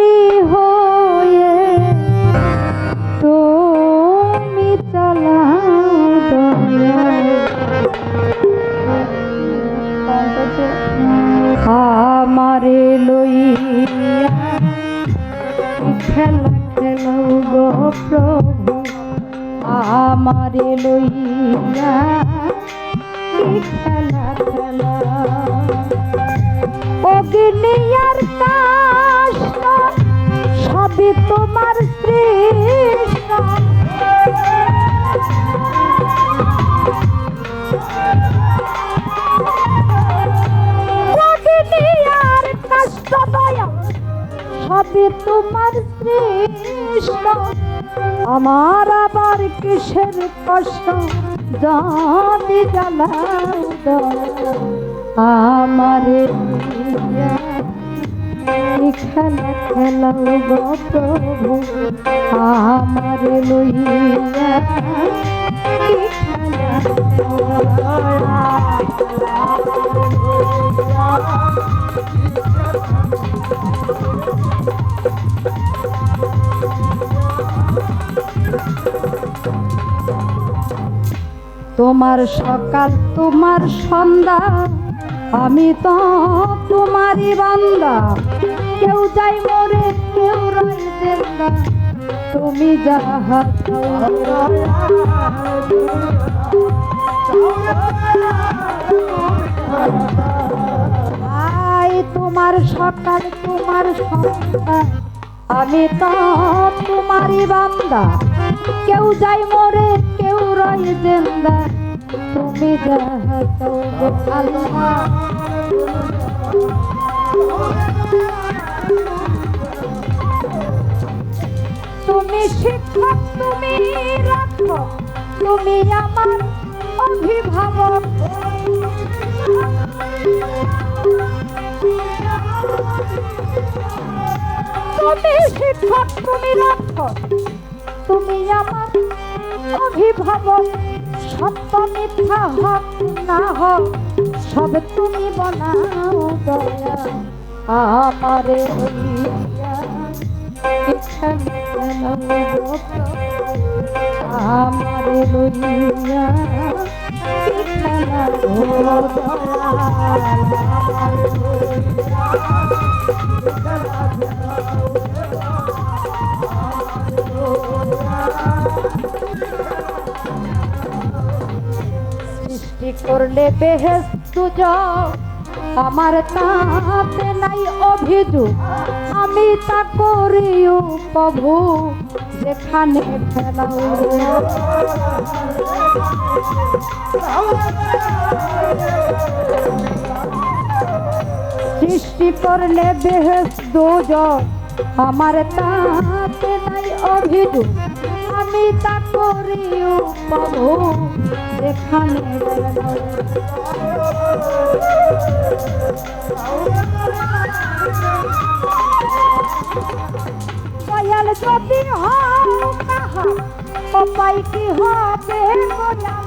পারি হয়ে তুমি চালাও আমারে লইয়া খেলা, খেলো গো প্রভু। আমারে লইয়া খেলা খেলা। অগ্নিয়ার তোমার সবই তোমার সৃষ্ট আমার আবার কিসের কষ্ট জানি জ্বালাও দয়া। আমারে খেলা খেলাও প্রভু আমারে লইয়া তোমার সকাল তোমার সন্ধ্যা আমি তো বান্দা। কেউ মরে, কেউ তুমি আই তোমার সকাল তোমার সন্ধ্যা আমি তো তোমারই বান্দা। কেউ যাই মরে, কেউ রয় জেন্দা তুমি যাহা গো আল্লাহ। তুমি শিক্ষক, তুমি রাখো তুমি আমার অভিভাবক। তুমি শিক্ষক, তুমি রাখো তুমি আমার অভিভাবক। সত্য মিথ্যা হক না হক। সব তুমি বনাও দয়া। আমারে আমারে লইয়া সৃষ্টি করলে বেহেস আমার তাতে নাই অভিযোগ। আমি তা করিও প্রভু, যেখানে ফেলাও। সৃষ্টি করলে বেহেস দুজন আমার তাতে নাই অভিযোগ। আমি তা প্রভু যেখানে ফেলাও দয়াল যদি হও উপায় কি হবে গোলাম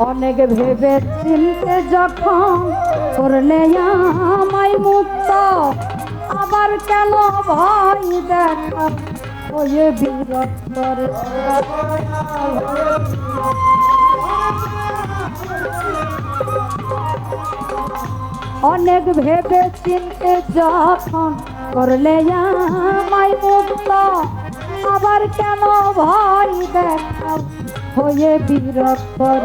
অনেক ভেবে চিনতে যখন করলে আমায় মুক্ত, আবার কেন ভয় দেখা ওয়ে বিরক্তর অনেক ভেবে চিনতে যখন করলে আমায় মুক্ত, আবার কেন ভয় দেখাও হয়ে বিরক্তর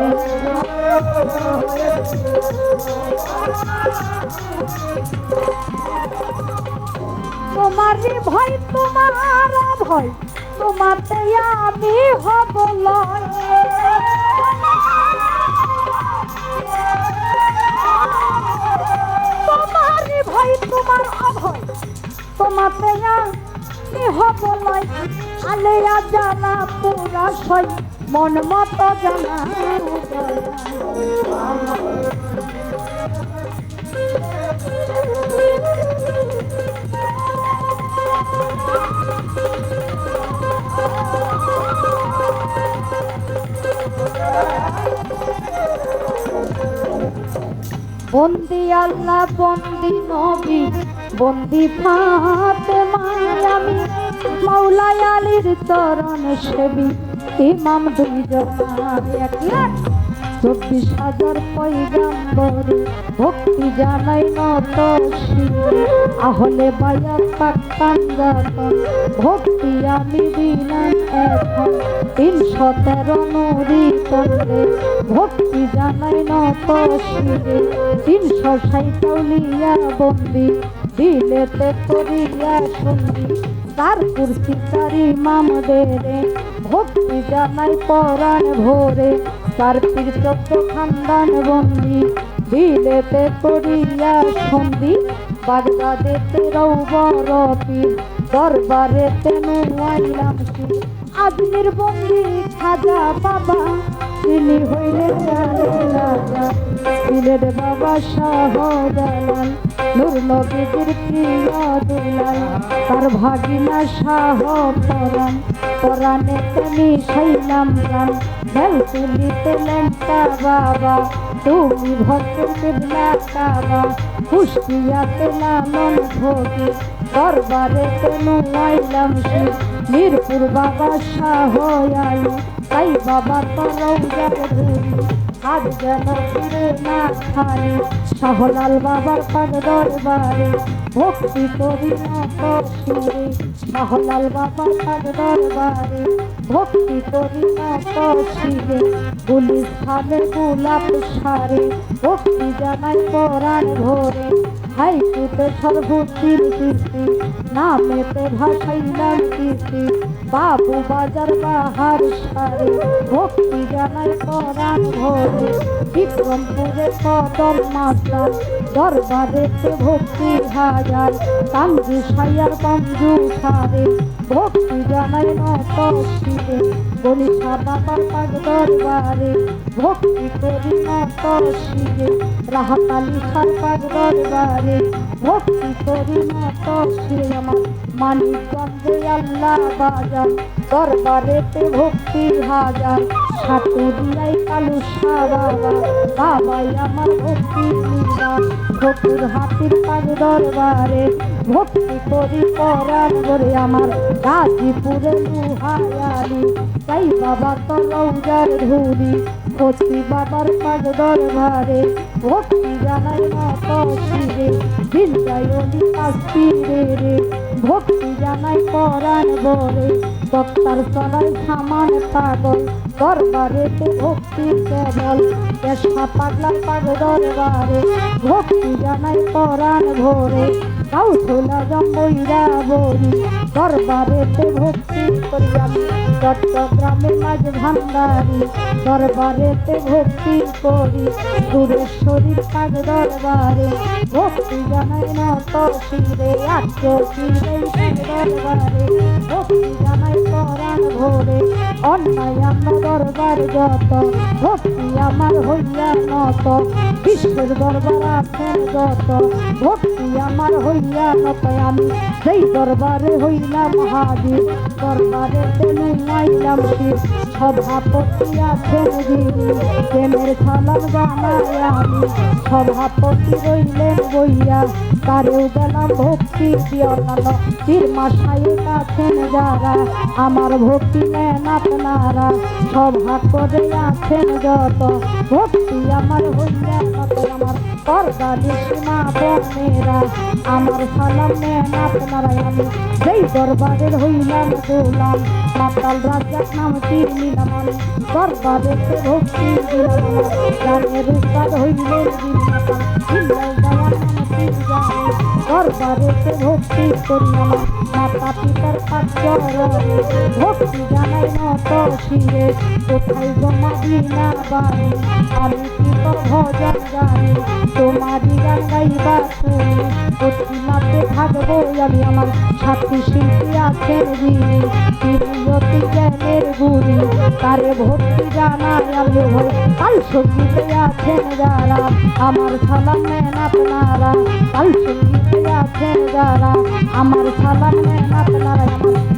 তোমার ভয় তোমার ভয়, তোমাতে আমি হব লয় তোমার ভয়, তোমার অভয় তোমাতে আমি হব লয় আলেয়া জানা পুরা বিষয় মন মতো বন্দি আল্লাহ বন্দি নবী বন্দি ফাতেমা আমি মাওলাই আলীর চরণ সেবী। ইমাম দুইজন এক চব্বিশ হাজার পৈগাম্বরে ভক্তি জানাই নত আহলে বায়াত পাক্তান ভক্তি আমি দিলাম এখন। তিনশো তেরো নুরি তন্ডে ভক্তি জানাই নত শিবে তিনশো বন্দি দিলেতে করিয়া সন্ধি তার কুর্সি তারি মামদেরে, ভক্তি জানাই পরাণ ভোরে। তার পীর চক্র খানদান বন্দি, দিলেতে করিয়া সন্ধি বাগদাদেতে রৌবর পীর দরবারেতে নুয়াইলাম শির। আজমির বন্দি খাজা বাবা, তিনি হইলেন রাজা। বাবা শাহ জালাল। নূর নবীদের প্রিয় দুলাল তার ভাগিনা শাহ পরাণ। পরাণে তুমি শৈলাম গান বেল তুলিতে লেঙ্কা বাবা। তুমি ভক্তের কিবলা কাবা কুষ্টিয়াতে লালন ভোগে দরবারে তেনু আইলাম শিব মিরপুর বাবা শাহ আলু। তাই বাবা তোর ধরি আজ যেন ফিরে না খালি শাহলাল বাবার পাদ দরবারে ভক্তি করি নত শিরে শাহলাল বাবার পাদ দরবারে ভক্তি করি নত শিরে পুলিশ খালে গোলাপ সারে ভক্তি জানাই পরাণ ভোরে হাইকুতে সর্বতির কীর্তি নামেতে ভাসাইলাম কীর্তি বাবু বাজার বাহার সারে, ভক্তি জানাই পরাণ ভোরে। বিক্রমপুরে কদম মাস্টার দরবারেতে ভক্তি হাজার। কাঞ্জু সাইয়ার বন্ধু সারে, ভক্তি জানাই নত শিবে। গণিসা বাবার পাগ দরবারে, ভক্তি করি নত শিবে। দরবারে, ভক্তি করি নত শিবে আমার আল্লাহ বাজার দরবারেতে ভক্তি কালু আমার ভক্তি ঠকুর হাতির পাগ দরবারে, ভক্তি করি পরাণ করে আমার। গাজীপুরে লুহায়ালি তাই বাবা তো রৌজার ধুলি। ভক্তি বাবার পাগ দরবারে ভক্তি জানাই মত শিরে বিন্দায় অলি কাস্তিরে রে ভক্তি জানাই পরাণ বরে বক্তার চলাই সামান পাগল দরবারেতে ভক্তি কেবল, পেশা পাগলা পাগ দরবারে, ভক্তি জানাই পরাণ ভোরে কাউথলা জম্বইরা বরি দরবারেতে ভক্তি করি আমি চট্টগ্রামে মাঝ ভান্ডারি দরবারেতে ভক্তি করি। সুরেশ্বরীর পাগ দরবারে ভক্তি জানাই নত শিরে আত্ম শিরে দরবারে ভক্তি জানাই পরাণ ভোরে। অন্যায় আমার দরবার যত, ভক্তি আমার হইয়া নত। বিশ্বের দরবার আছেন যত, ভক্তি আমার হইয়া নত। আমি সেই দরবারে হইলাম হাজির দরবারে নাইলাম শিব সভাপতি আছেন যিনি প্রেমের সালাম জানাই আমি। সভাপতি রইলেন বইয়া তারেও গেলাম ভক্তি দিয়নাল তীর মাসাই আছেন যারা, আমার ভক্তি নেন আপনারা। সভা করে আছেন যত ভক্তি আমার কত আমার পর্দালি সীমা বনেরা আমার সালাম নেন আপনারা আমি। যেই দরবারের হইলাম গোলাম। মাতাল নাম তীর আমি দরবারেতে ভক্তি গানের তীর জানে বাবারেতে ভক্তি করি আমার মাতা পিতার পাচরণে ভক্তি জানাই নত শিরে কোথায় জমা দিনা বাড়ি আমি কি ভজন গাই তোমারই গান গাইবা তুমি অতিমাতে থাকব আমি আমার সাথী শিল্পী আছেন তারে ভক্তি জানাই আমি ভয় কাল সঙ্গীতে আছেন যারা, আমার সালাম নেন আপনারা। কাল সঙ্গীতে আছেন যারা, আমার সালাম নেন আপনারা।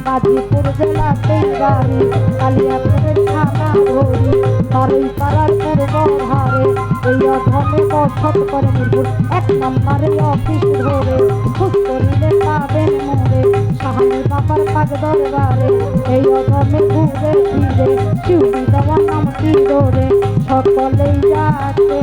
বাজিপুর জেলাতে গাড়ি কালিয়াপুরের থানা ধরি। বারুই পাড়ার পূর্ব অধমে বসত করে মিরপুর এক নম্বরে অফিস ধরে খুশ করিলে পাবেন মোরে সাহানি বাবার পাক দরবারে, এই অধমে ঘুরে ফিরে। শিউরি দেওয়া নামটি ধরে, সকলেই যাচ্ছে